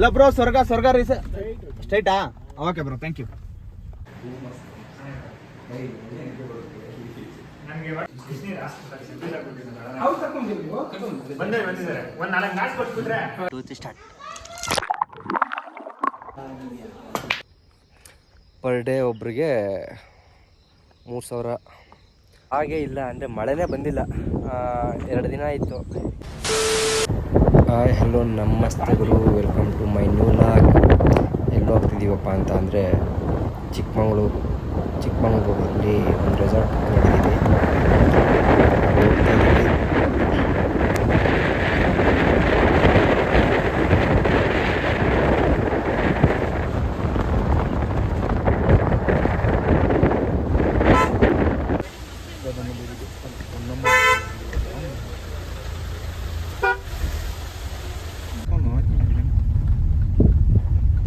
ಅಲ್ಲ ಬ್ರೋ ಸ್ವರ್ಗ ಸ್ವರ್ಗ ರೀ ಸ್ಟ್ರೈಟಾ okay bro thank you per day ಒಬ್ರಿಗೆ ಮೂರು ಸಾವಿರ. ಹಾಗೆ ಇಲ್ಲ ಅಂದರೆ ಮಳೆನೇ ಬಂದಿಲ್ಲ. ಎರಡು ದಿನ ಆಯಿತು. ಹಾಯ್ ಹಲೋ ನಮಸ್ತೆ ಗುರು welcome to my new vlog ಎಲ್ಲಿ ಹೋಗ್ತಿದ್ದೀವಪ್ಪ ಅಂತ ಅಂದರೆ ಚಿಕ್ಕಮಗಳೂರು ಚಿಕ್ಕಮಗಳೂರಲ್ಲಿ ಒಂದು ರೆಸಾರ್ಟ್ ಹೋಗ್ತಾ ಇದ್ದೀವಿ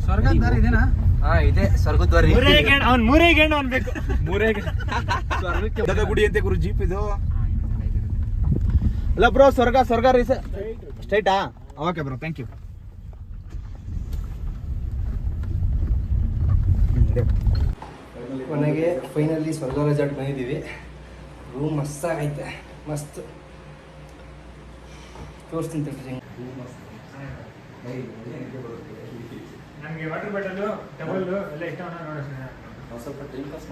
ಸ್ವರ್ಗ ದಾರಿ ಇದೇನಾ ಹಾಂ ಇದೆ. ಸ್ವರ್ಗದ್ವಾರಿ ಅವ್ನ್ ಮೂರೇ ಗೇಣು ಅನ್ಬೇಕು. ಮೂರೇ ಸ್ವರ್ಗಕ್ಕೆ ಗುಡಿ ಅಂತೆ ಗುರು ಜೀಪ್ ಇದು. ಅಲ್ಲ ಬ್ರೋ ಸ್ವರ್ಗ ಸ್ವರ್ಗ ಸ್ಟ್ರೈಟಾ? ಓಕೆ ಬ್ರೋ ಥ್ಯಾಂಕ್ ಯು ಕೊನೆಗೆ ಫೈನಲಿ ಸ್ವರ್ಗ ರೆಸಾರ್ಟ್ ಬಂದಿದ್ದೀವಿ. ರೂಮ್ ಮಸ್ತಾಗೈತೆ. ಮಸ್ತ್. ತೋರಿಸ್ತೀನಿ. ನಮ್ಗೆ ವಾಟರ್ ಬಾಟಲ್ ಟವಲ್ ಎಲ್ಲ ಇಷ್ಟ ನೋಡ ಸ್ವಲ್ಪ ಟೈಮ್ ಪಾಸ್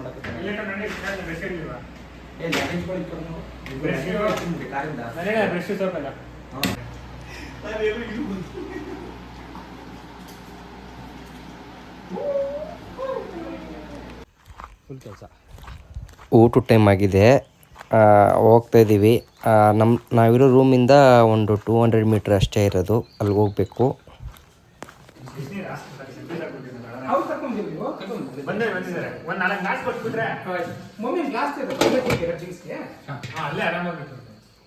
ಬ್ರಷ್ ಸೋಪ್ ಎಲ್ಲ ಫುಲ್ ಕೆಲಸ. ಊಟ ಟೈಮ್ ಆಗಿದೆ. ಆ, ಹೋಗ್ತಾ ಇದ್ದೀವಿ. ನಮ್ಮ ನಾವಿರೋ ರೂಮಿಂದ ಒಂದು ಟೂ ಹಂಡ್ರೆಡ್ ಮೀಟ್ರ್ ಅಷ್ಟೇ ಇರೋದು. ಅಲ್ಲಿಗೆ ಹೋಗಬೇಕು. ಬಂದೇ ಬಂದಿದ್ದಾರೆ. ಒಂದ್ ನಾಲ್ಕು ಗ್ಲಾಸ್ ಕೊಟ್ಬಿಟ್ರೆ ಮಮ್ಮಿ ಗ್ಲಾಸ್ ಡ್ರಿಂಕ್ಸ್ಗೆ ಅಲ್ಲೇ ಆರಾಮಾಗಿ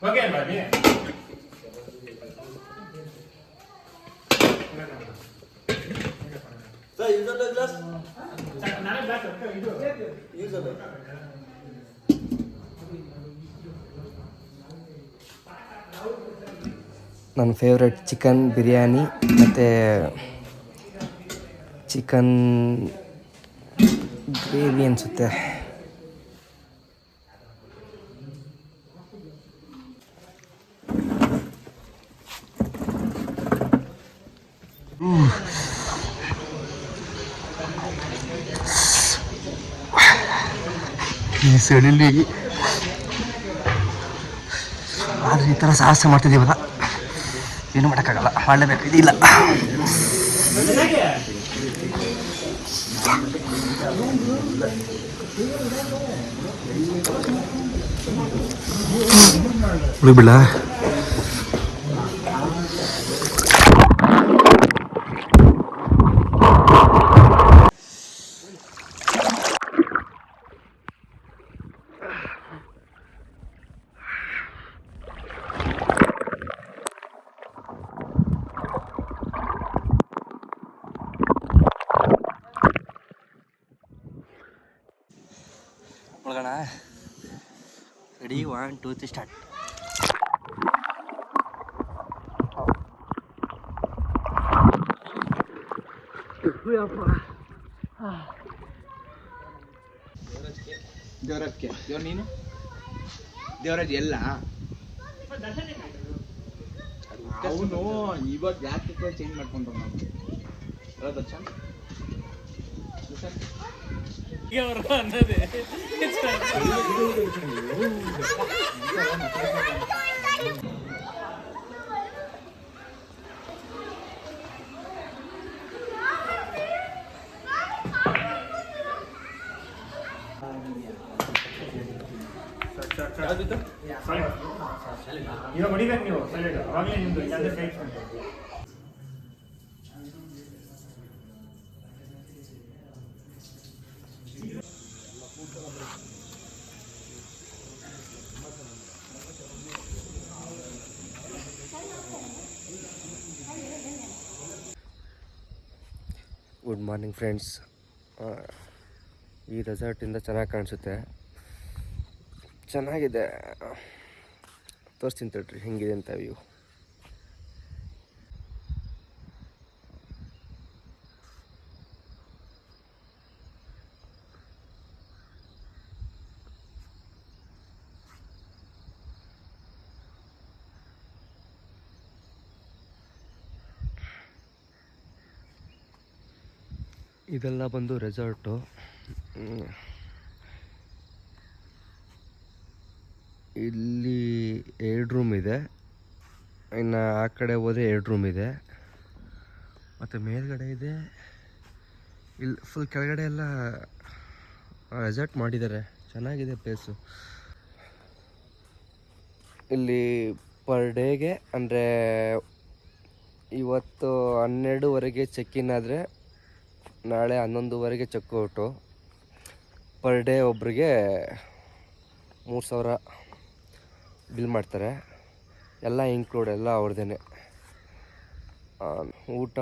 ಓಕೆ ನಾಲ್ಕು ಗ್ಲಾಸ್ ಇದು ನನ್ನ ಫೇವ್ರೆಟ್ ಚಿಕನ್ ಬಿರಿಯಾನಿ ಮತ್ತು ಚಿಕನ್ ಗ್ರೇವಿ ಅನಿಸುತ್ತೆ. ಈ ಸಡಿಲಿ ಆದರೆ ಈ ಥರ ಸಾಹಸ ಮಾಡ್ತಿದ್ದೀವಲ್ಲ? ಏನು ಮಾಡೋಕ್ಕಾಗಲ್ಲ. ಮಾಡಲೇಬೇಕು. ಇದಿಲ್ಲ. முடியல ಒಳಗಣ? Ready one two three start ದೇವರಾಜ್ಗೆ ದೇವ್ರ ನೀನು? ದೇವರಾಜ್ ಎಲ್ಲ? ಅವನು ಇವಾಗ ಯಾಕೆ ಚೇಂಜ್ ಮಾಡ್ಕೊಂಡ್ರು ನಾವು? ಅಲ್ಲ ದರ್ಶನ್ ದರ್ಶನ್ ಅನ್ನೋದೇ ಇವಾಗ ಹೊಡಿಬೇಕು ನೀವು ಸೈಲೆಡ್ ಅವಾಗಲೇ ನಿಮ್ದು ಇಲ್ಲಾಂದ್ರೆ ಫೇಕ್ ಗುಡ್ ಮಾರ್ನಿಂಗ್ ಫ್ರೆಂಡ್ಸ್ ಈ ರೆಸಾರ್ಟಿಂದ ಚೆನ್ನಾಗಿ ಕಾಣಿಸುತ್ತೆ. ಚೆನ್ನಾಗಿದೆ. ತೋರಿಸ್ತೀನಿ ತಡ್ರಿ ಹೆಂಗಿದೆ ಅಂತ ವ್ಯೂ ಇದೆಲ್ಲ ಬಂದು ರೆಸಾರ್ಟು ಇಲ್ಲಿ ಎರಡು ರೂಮ್ ಇದೆ. ಇನ್ನು ಆ ಕಡೆ ಹೋದರೆ ಎರಡು ರೂಮ್ ಇದೆ. ಮತ್ತು ಮೇಲ್ಗಡೆ ಇದೆ. ಇಲ್ಲಿ ಫುಲ್ ಕೆಳಗಡೆ ಎಲ್ಲ ರೆಸಾರ್ಟ್ ಮಾಡಿದ್ದಾರೆ. ಚೆನ್ನಾಗಿದೆ ಪ್ಲೇಸು ಇಲ್ಲಿ ಪರ್ ಡೇಗೆ ಅಂದರೆ, ಇವತ್ತು ಹನ್ನೆರಡುವರೆಗೆ ಚೆಕ್ ಇನ್ ಆದರೆ ನಾಳೆ ಹನ್ನೊಂದುವರೆಗೆ ಚೆಕ್ಔಟು. ಪರ್ ಡೇ ಒಬ್ಬರಿಗೆ ಮೂರು ಸಾವಿರ ಬಿಲ್ ಮಾಡ್ತಾರೆ. ಎಲ್ಲ ಇನ್ಕ್ಲೂಡ್ ಎಲ್ಲ ಅವ್ರದ್ದೇ ಊಟ,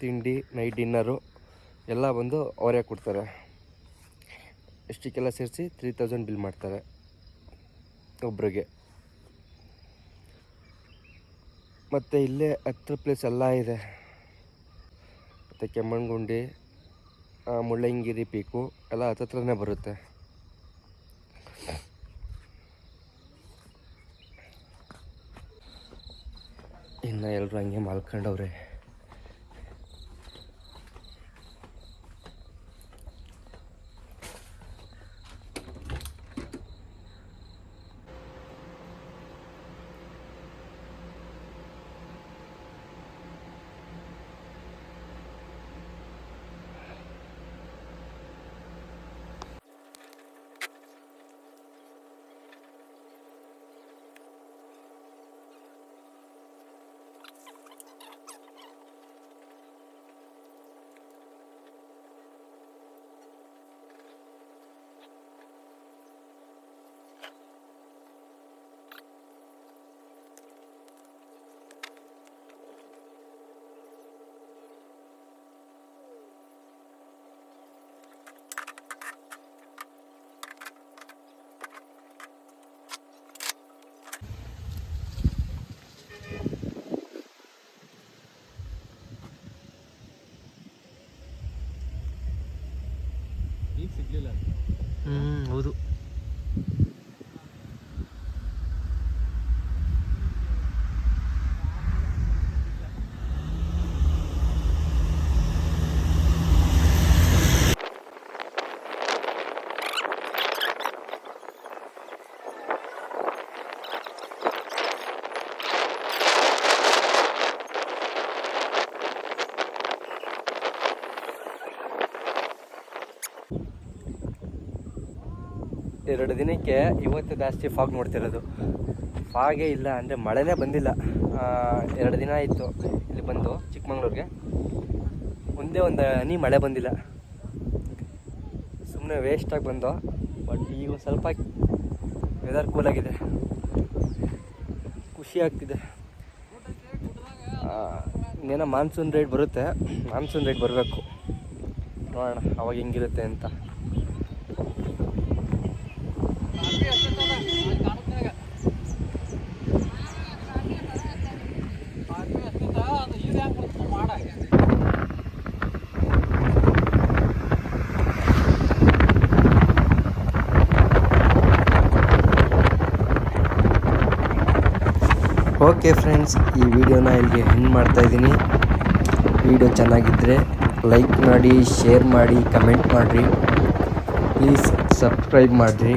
ತಿಂಡಿ ನೈಟ್ ಡಿನ್ನರು ಎಲ್ಲ ಬಂದು ಅವರೇ ಕೊಡ್ತಾರೆ. ಎಷ್ಟಕ್ಕೆಲ್ಲ ಸೇರಿಸಿ ತ್ರೀ ತೌಸಂಡ್ ಬಿಲ್ ಮಾಡ್ತಾರೆ ಒಬ್ರಿಗೆ. ಮತ್ತು ಇಲ್ಲೇ ಹತ್ರ ಪ್ಲೇಸ್ ಎಲ್ಲ ಇದೆ. ಮತ್ತು ಕೆಮ್ಮಣ್ಣಗುಂಡಿ ಮುಳ್ಳಂಗಿರಿ ಪೀಕು ಎಲ್ಲ ಹತ್ತತ್ರನೇ ಬರುತ್ತೆ. ಇನ್ನು ಎಲ್ಲರೂ ಹಂಗೆ ಮಲ್ಕೊಂಡವ್ರೆ. ಎರಡು ದಿನಕ್ಕೆ ಇವತ್ತು ಜಾಸ್ತಿ ಫಾಗ್ ನೋಡ್ತಿರೋದು. ಫಾಗೇ ಇಲ್ಲ ಅಂದರೆ ಮಳೆನೇ ಬಂದಿಲ್ಲ. ಎರಡು ದಿನ ಆಯಿತು ಇಲ್ಲಿ ಬಂದು ಚಿಕ್ಕಮಂಗ್ಳೂರಿಗೆ. ಒಂದೇ ಒಂದು ಹನಿ ಮಳೆ ಬಂದಿಲ್ಲ. ಸುಮ್ಮನೆ ವೇಸ್ಟಾಗಿ ಬಂದು ಬಟ್ ಈಗ ಸ್ವಲ್ಪ ವೆದರ್ ಕೂಲಾಗಿದೆ ಖುಷಿ ಆಗ್ತಿದೆ. ಇನ್ನೇನೋ ಮಾನ್ಸೂನ್ ರೈಡ್ ಬರುತ್ತೆ. ಮಾನ್ಸೂನ್ ರೈಡ್ ಬರಬೇಕು. ನೋಡೋಣ ಅವಾಗ ಹೆಂಗಿರುತ್ತೆ ಅಂತ. ಓಕೆ ಫ್ರೆಂಡ್ಸ್ ಈ ವಿಡಿಯೋನ ಇಲ್ಲಿಗೆ ಎಂಡ್ ಮಾಡ್ತಾ ಇದ್ದೀನಿ. ವಿಡಿಯೋ ಚೆನ್ನಾಗಿದ್ದರೆ ಲೈಕ್ ಮಾಡಿ ಶೇರ್ ಮಾಡಿ ಕಮೆಂಟ್ ಮಾಡಿರಿ. ಪ್ಲೀಸ್ ಸಬ್ಸ್ಕ್ರೈಬ್ ಮಾಡಿರಿ.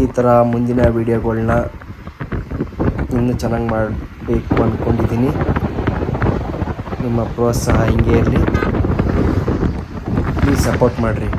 ಈ ಥರ ಮುಂದಿನ ವೀಡಿಯೋಗಳನ್ನ ಇನ್ನೂ ಚೆನ್ನಾಗಿ ಮಾಡಬೇಕು ಅಂದ್ಕೊಂಡಿದ್ದೀನಿ ನಿಮ್ಮ ಪ್ರೋತ್ಸಾಹ ಹಿಂಗೆ ಇರಲಿ. ಪ್ಲೀಸ್ ಸಪೋರ್ಟ್ ಮಾಡಿರಿ.